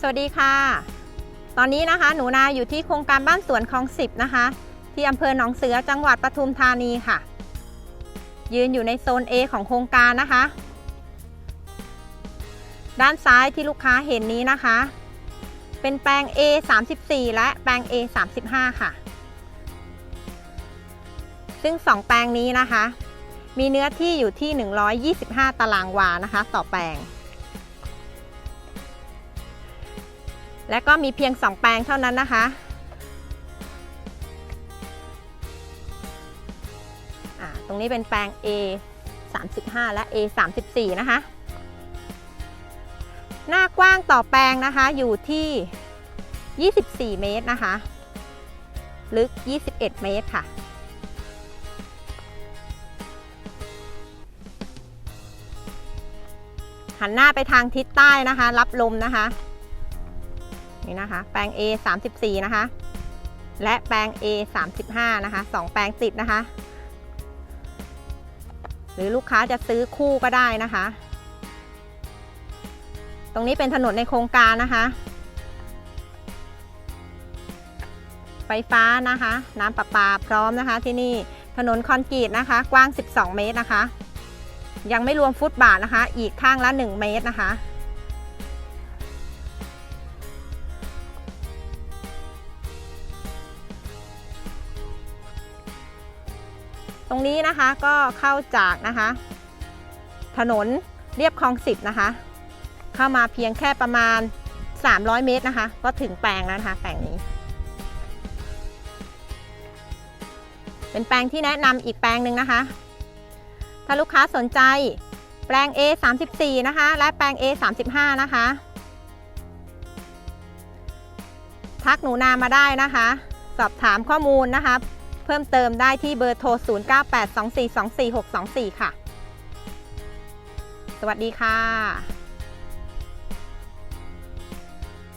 สวัสดีค่ะ ตอนนี้นะคะหนูนาอยู่ที่โครงการบ้านสวนคลองสิบนะคะ ที่อำเภอหนองเสือจังหวัดปทุมธานีค่ะ ยืนอยู่ในโซน A ของโครงการนะคะ ด้านซ้ายที่ลูกค้าเห็นนี้นะคะ เป็นแปลง A 34และแปลง A 35ค่ะ ซึ่ง 2 แปลงนี้นะคะ มีเนื้อที่อยู่ที่ 125 ตารางวานะคะ ต่อแปลง และก็มีเพียง 2 แปลงเท่านั้นนะคะตรงนี้เป็นแปลง A 35 และ A 34นะคะ หน้ากว้างต่อแปลงนะคะอยู่ที่ 24 เมตรนะคะ ลึก 21 เมตรค่ะ หันหน้าไปทางทิศใต้นะคะ รับลมนะคะ นี่นะคะ แปลง A 34นะคะ และแปลง A 35นะคะสองแปลงติดนะคะ หรือลูกค้าจะซื้อคู่ก็ได้นะคะ ตรงนี้เป็นถนนในโครงการนะคะ ไฟฟ้านะคะ น้ำประปาพร้อมนะคะที่นี่ถนนคอนกรีตนะคะ กว้าง 12 เมตรนะคะ ยังไม่รวมฟุตบาทนะคะ อีกข้างละ 1 เมตรนะคะ ตรงนี้นะคะก็เข้าจากนะคะ ถนนเรียบคลองสิบนะคะ เข้ามาเพียงแค่ประมาณ 300 เมตรนะคะ ก็ถึงแปลงแล้วนะคะแปลงนี้ เป็นแปลงที่แนะนำอีกแปลงหนึ่งนะคะ ถ้าลูกค้าสนใจแปลง A 34นะคะ และแปลง A 35นะคะ ทักหนูนามาได้นะคะ สอบถามข้อมูลนะคะ เพิ่มเติมได้ที่เบอร์โทร 0982424624 ค่ะ สวัสดีค่ะ